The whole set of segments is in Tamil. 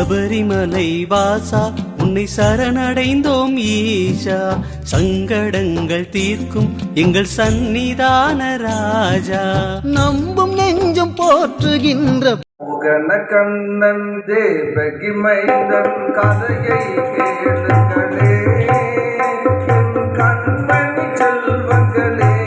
சபரிமலை வாசா உன்னை சரணடைந்தோம் ஈஷா. சங்கடங்கள் தீர்க்கும் எங்கள் சந்நிதான ராஜா. நம்பும் நெஞ்சம் போற்றுகின்ற முகன கண்ணன் தேவகி மைந்தன் கதையை கேளுங்களே. கண்மணி செல்வங்களே.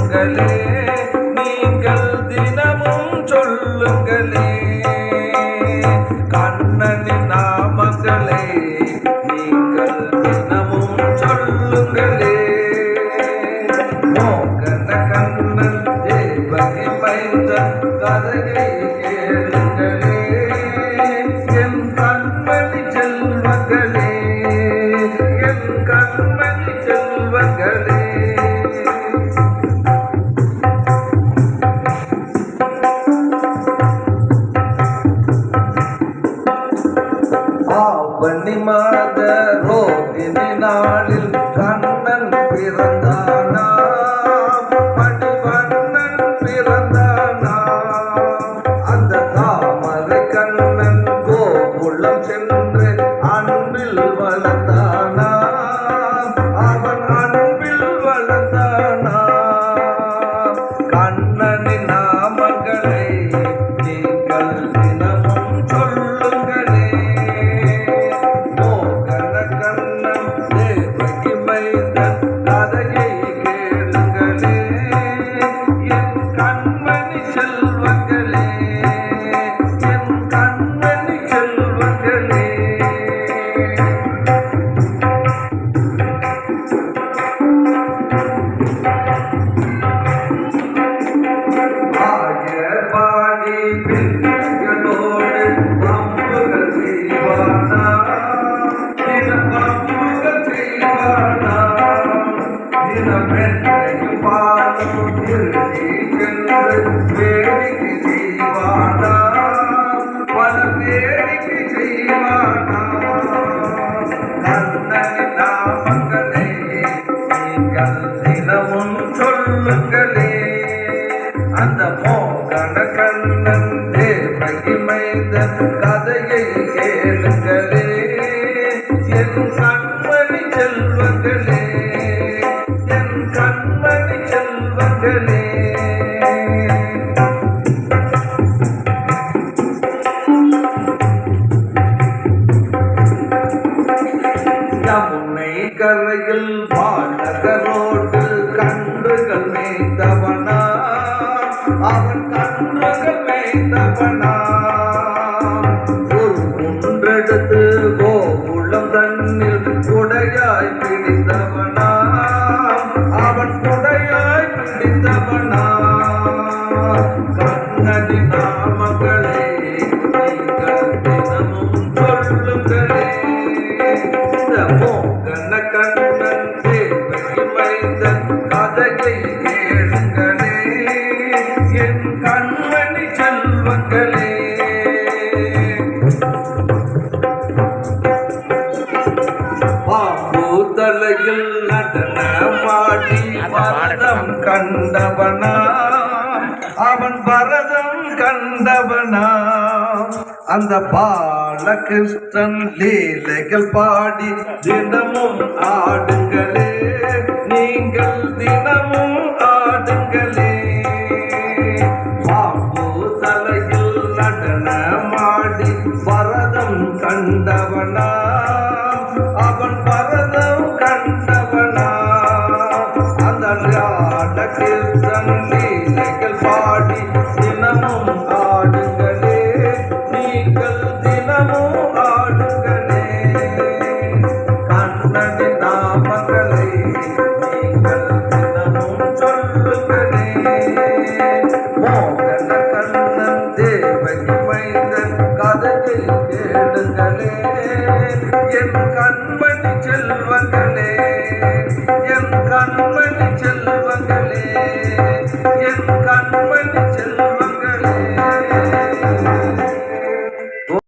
சொல்லுங்களே. நீங்கள் தினமும் சொல்லுங்களே. கண்ணனின் நாமங்களே நீங்கள் தினமும் சொல்லுங்களே. மோகன கண்ணன் தேவகி மைந்தன் கதையை கேளுங்களே ஆவணி மாத ரோகிணி நாளில் கண்ணன் பிறந்தானா கதையை கேளுங்களே. என் கண்மணி செல்வங்களே என் கண்மணி செல்வங்களே. யமுனை கரையில் பாலகரோடு கன்றுகள் மேய்ந்தவனா. அவன் கன்றுகள் மேய்ந்தவனா. பிடித்தவனா கண்ணனின் நாமங்களே நீங்கள் பரதம் கண்டவனா? அவன் பரதம் கண்டவனா? அந்த பாலகிருஷ்ணன் லீலைகள் பாடி தினமும் ஆடுங்களே. நீங்கள் தினமும் ஆடுங்களே. பாம்பு தலையில் நடனமாடி பரதம் கண்டவனா? அந்த ராடகிருஷ்ணன் லீலைகள் பாடி தினமும் ஆடுங்களே நீங்கள் தினமும் ஆடுங்களே கண்ணனின் நாமங்களை நீங்கள் தினமும் சொல்லுங்களே